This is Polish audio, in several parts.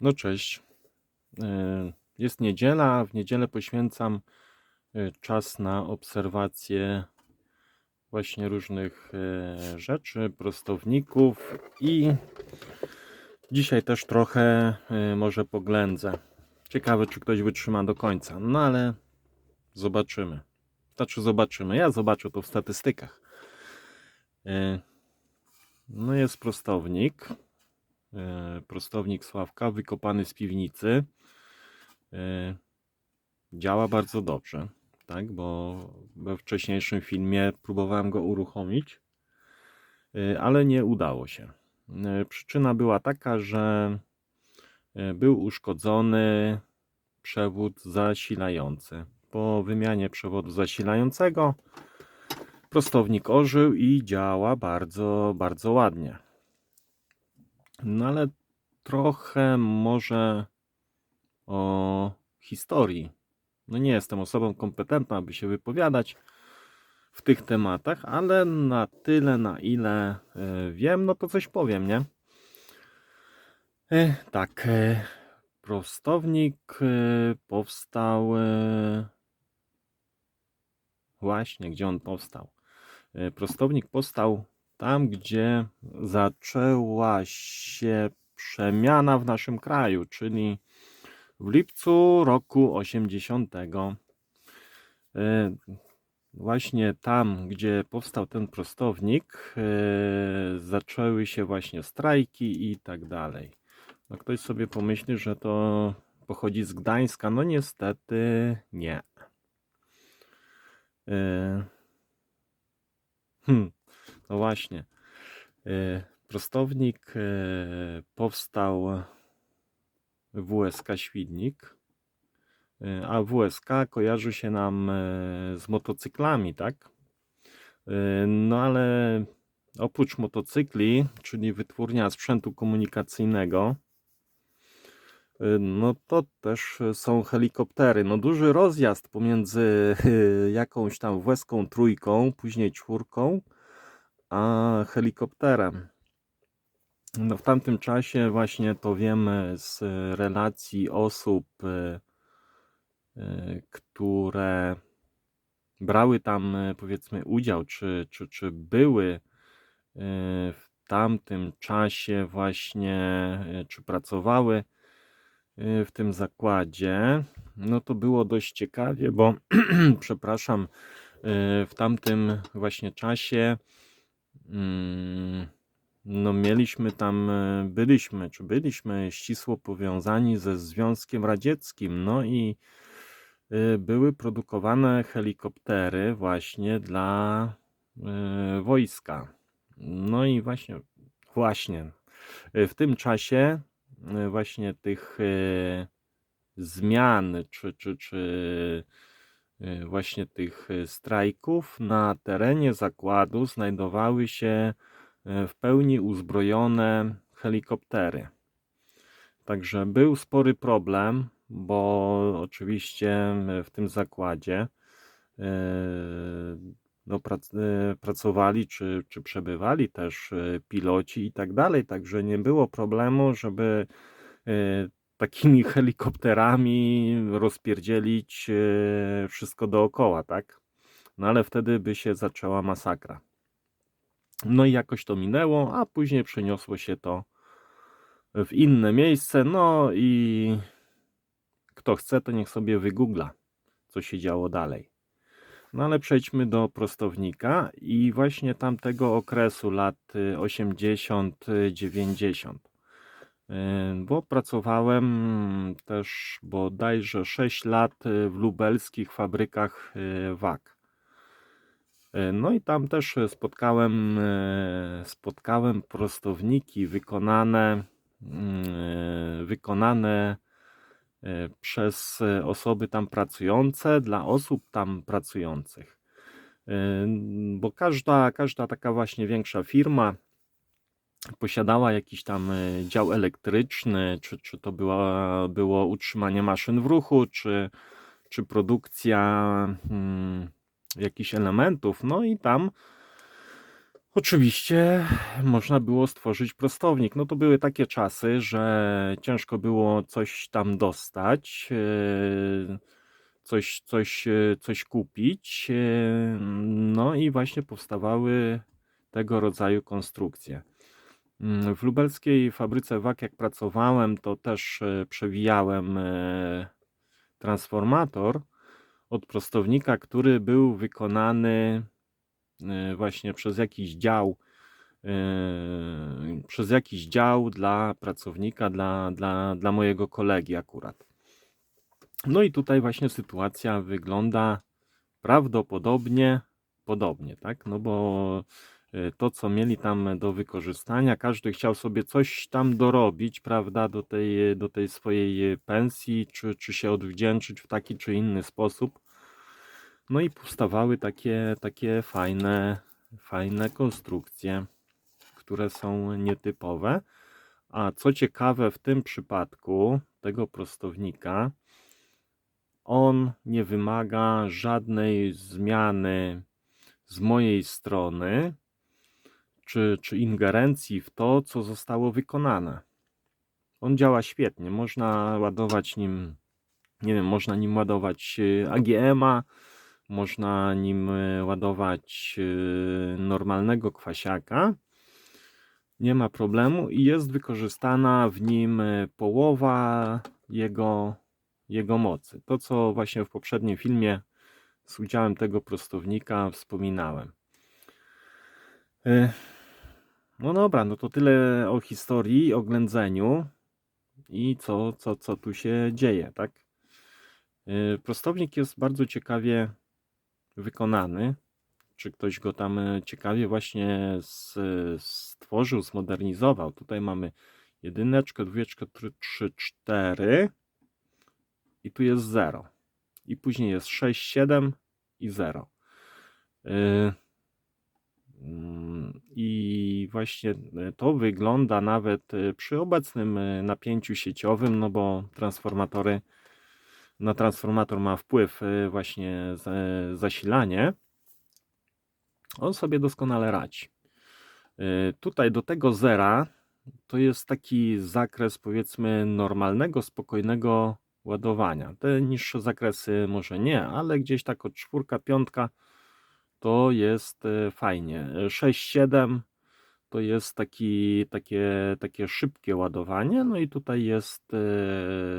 No cześć. E, Jest niedziela. W niedzielę poświęcam e, czas na obserwację właśnie różnych e, rzeczy, prostowników i dzisiaj też trochę może poględzę. Ciekawe, czy ktoś wytrzyma do końca. No ale zobaczymy. Znaczy zobaczymy. Ja zobaczę to w statystykach. No jest prostownik prostownik Sławka, wykopany z piwnicy. E, Działa bardzo dobrze, tak? Bo we wcześniejszym filmie próbowałem go uruchomić, e, ale nie udało się. E, Przyczyna była taka, że e, był uszkodzony przewód zasilający. Po wymianie przewodu zasilającego prostownik ożył i działa bardzo, bardzo ładnie. No ale trochę może o historii. No nie jestem osobą kompetentną, aby się wypowiadać w tych tematach, ale na tyle, na ile e, wiem, no to coś powiem, nie? E, tak, e, prostownik powstał właśnie, gdzie on powstał. Prostownik powstał tam, gdzie zaczęła się przemiana w naszym kraju, czyli w lipcu roku 80. E, Właśnie tam, gdzie powstał ten prostownik, e, zaczęły się właśnie strajki i tak dalej. No ktoś sobie pomyśli, że to pochodzi z Gdańska. No niestety nie. E, Hmm, no właśnie. E, Prostownik e, powstał w WSK Świdnik, E, a WSK kojarzy się nam z motocyklami, tak? No ale oprócz motocykli, czyli wytwórnia sprzętu komunikacyjnego, no to też są helikoptery. No duży rozjazd pomiędzy jakąś tam WSką trójką, później czwórką, a helikopterem. No w tamtym czasie właśnie to wiemy z relacji osób, e, e, które brały tam e, powiedzmy udział, czy, czy, czy były e, w tamtym czasie właśnie, e, czy pracowały e, w tym zakładzie, no to było dość ciekawie, bo przepraszam, e, w tamtym właśnie czasie no mieliśmy tam, e, byliśmy, czy byliśmy ściśle powiązani ze Związkiem Radzieckim, no i e, były produkowane helikoptery właśnie dla e, wojska. No i właśnie, właśnie w tym czasie właśnie tych zmian, czy, czy, czy właśnie tych e, strajków na terenie zakładu znajdowały się e, w pełni uzbrojone helikoptery. Także był spory problem, bo oczywiście w tym zakładzie e, no, prac, e, pracowali czy, czy przebywali też e, piloci i tak dalej, także nie było problemu, żeby e, takimi helikopterami rozpierdzielić e, wszystko dookoła, tak? No ale wtedy by się zaczęła masakra. No i jakoś to minęło, a później przeniosło się to w inne miejsce. No i kto chce, to niech sobie wygoogla, co się działo dalej. No ale przejdźmy do prostownika i właśnie tamtego okresu lat y, 80, y, 90. Y, Bo pracowałem też bodajże 6 lat y, w lubelskich fabrykach y, WAG. E, No i tam też spotkałem, e, spotkałem prostowniki wykonane, e, wykonane przez osoby tam pracujące, dla osób tam pracujących. Bo każda, każda taka właśnie większa firma posiadała jakiś tam e, dział elektryczny, czy, czy to była, było utrzymanie maszyn w ruchu, czy, czy produkcja mm, jakichś elementów. No i tam Oczywiście można było stworzyć prostownik. No to były takie czasy, że ciężko było coś tam dostać, e, coś, coś, e, coś kupić. No i właśnie powstawały tego rodzaju konstrukcje. Mm, W lubelskiej fabryce WAK, jak pracowałem, to też e, przewijałem e, transformator od prostownika, który był wykonany e, właśnie przez jakiś dział, przez jakiś dział dla pracownika, dla, dla, dla mojego kolegi akurat. No i tutaj właśnie sytuacja wygląda prawdopodobnie podobnie, tak? No bo to, co mieli tam do wykorzystania, każdy chciał sobie coś tam dorobić, prawda, do tej, do tej swojej pensji, czy, czy się odwdzięczyć w taki czy inny sposób. No i powstawały takie, takie fajne, fajne konstrukcje, które są nietypowe. A co ciekawe, w tym przypadku tego prostownika, on nie wymaga żadnej zmiany z mojej strony, czy, czy ingerencji w to, co zostało wykonane. On działa świetnie. Można ładować nim, nie wiem, można nim ładować e, AGM-a, można nim e, ładować e, normalnego kwasiaka. Nie ma problemu i jest wykorzystana w nim połowa jego, jego mocy. To, co właśnie w poprzednim filmie z udziałem tego prostownika wspominałem. No dobra, no to tyle o historii, o ględzeniu i co, co, co tu się dzieje, tak? E, Prostownik jest bardzo ciekawie wykonany. Czy ktoś go tam e, ciekawie właśnie stworzył, zmodernizował? Tutaj mamy jedyneczkę, dwójeczkę, trzy, trzy, cztery i tu jest 0. I później jest 6, 7 i 0. Mm, I właśnie e, to wygląda nawet e, przy obecnym e, napięciu sieciowym, no bo transformatory, na transformator ma wpływ właśnie za- zasilanie. On sobie doskonale radzi. Tutaj do tego zera to jest taki zakres powiedzmy normalnego, spokojnego ładowania. Te niższe zakresy może nie, ale gdzieś tak od czwórka, piątka to jest e, fajnie. 6-7 to jest taki, takie, takie szybkie ładowanie, no i tutaj jest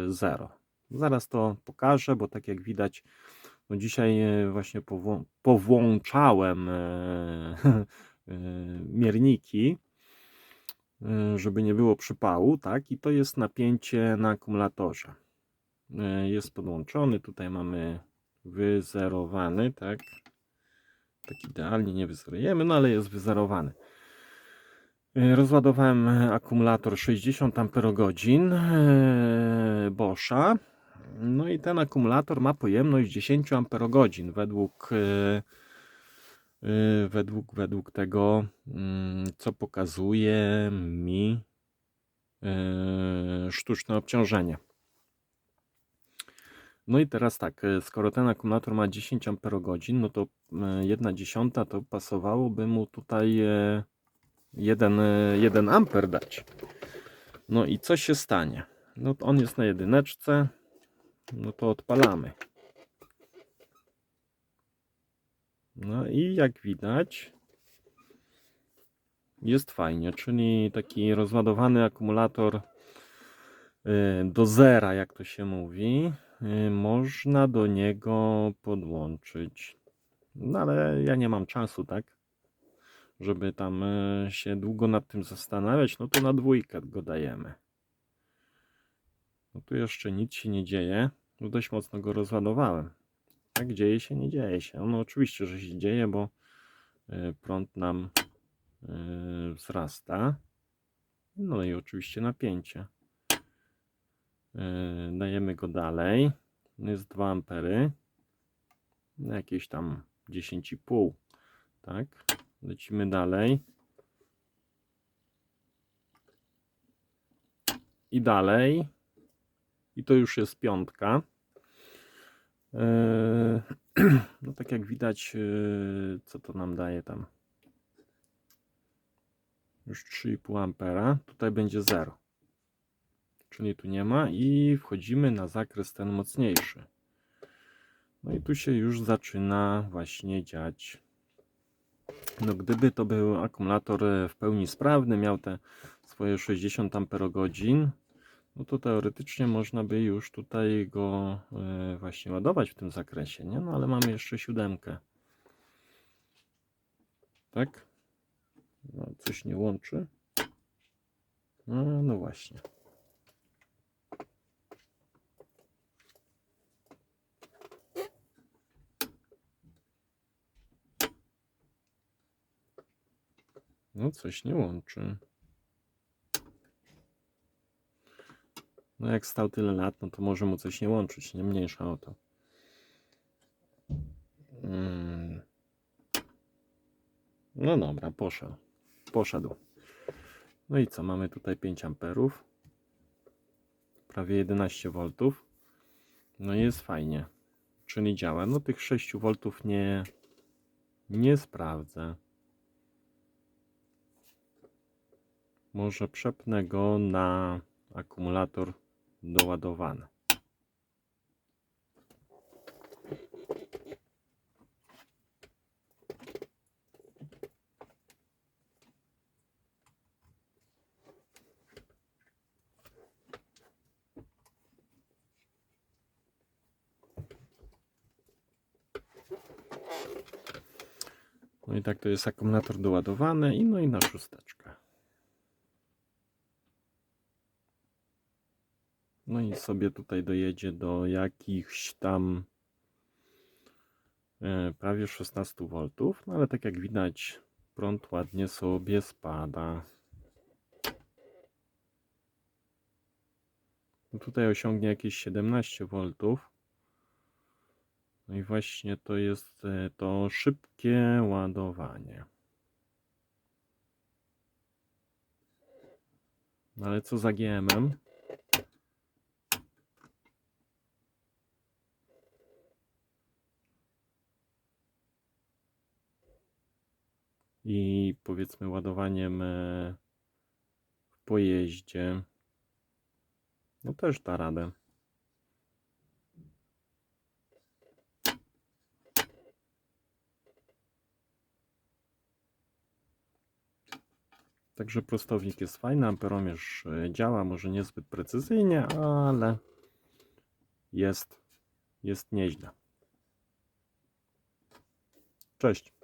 0. Zaraz to pokażę, bo tak jak widać, no dzisiaj e, właśnie powłączałem e, e, mierniki, e, żeby nie było przypału, tak? I to jest napięcie na akumulatorze. E, Jest podłączony, tutaj mamy wyzerowany, tak? Tak idealnie nie wyzerujemy, no ale jest wyzerowany. E, Rozładowałem e, akumulator 60 Ah Boscha. No i ten akumulator ma pojemność 10 Ah według, e, e, według, według tego, mm, co pokazuje mi e, sztuczne obciążenie. No i teraz tak, e, skoro ten akumulator ma 10 Ah, no to 1 dziesiąta to pasowałoby mu tutaj e, 1, 1 amper dać. No i co się stanie? No to on jest na jedyneczce, no to odpalamy. No i jak widać jest fajnie, czyli taki rozładowany akumulator y, do zera, jak to się mówi, y, można do niego podłączyć. No ale ja nie mam czasu, tak? Żeby tam y, się długo nad tym zastanawiać, no to na dwójkę go dajemy. No tu jeszcze nic się nie dzieje. No dość mocno go rozładowałem. Tak dzieje się, nie dzieje się. No oczywiście, że się dzieje, bo y, prąd nam y, wzrasta. No i oczywiście napięcie. Y, Dajemy go dalej. Jest 2 ampery. Jakieś tam 10,5. Tak. Lecimy dalej. I dalej. I to już jest piątka. Eee, No tak jak widać, eee, co to nam daje tam. Już 3,5 ampera. Tutaj będzie 0. Czyli tu nie ma i wchodzimy na zakres ten mocniejszy. No i tu się już zaczyna właśnie dziać. No gdyby to był akumulator e, w pełni sprawny, miał te swoje 60 amperogodzin, no to teoretycznie można by już tutaj go e, właśnie ładować w tym zakresie, nie? No ale mamy jeszcze siódemkę. Tak? No, coś nie łączy. No, no właśnie. No, coś nie łączy. No, jak stał tyle lat, no to może mu coś nie łączyć, nie mniejsza o to. Mm. No dobra, poszedł. Poszedł. No i co? Mamy tutaj 5 amperów. Prawie 11 V. No i jest fajnie. Czyli działa. No tych 6 V nie, nie sprawdzę. Może przepnę go na akumulator doładowany. No i tak to jest akumulator doładowany i no i na szósteczkę. No i sobie tutaj dojedzie do jakichś tam e, prawie 16 V, no ale tak jak widać prąd ładnie sobie spada. No tutaj osiągnie jakieś 17 V. No i właśnie to jest e, to szybkie ładowanie. No ale co za GM-em? I powiedzmy ładowaniem e, w pojeździe, no też da radę. Także prostownik jest fajny, amperomierz e, działa, może niezbyt precyzyjnie, ale jest, jest nieźle. Cześć.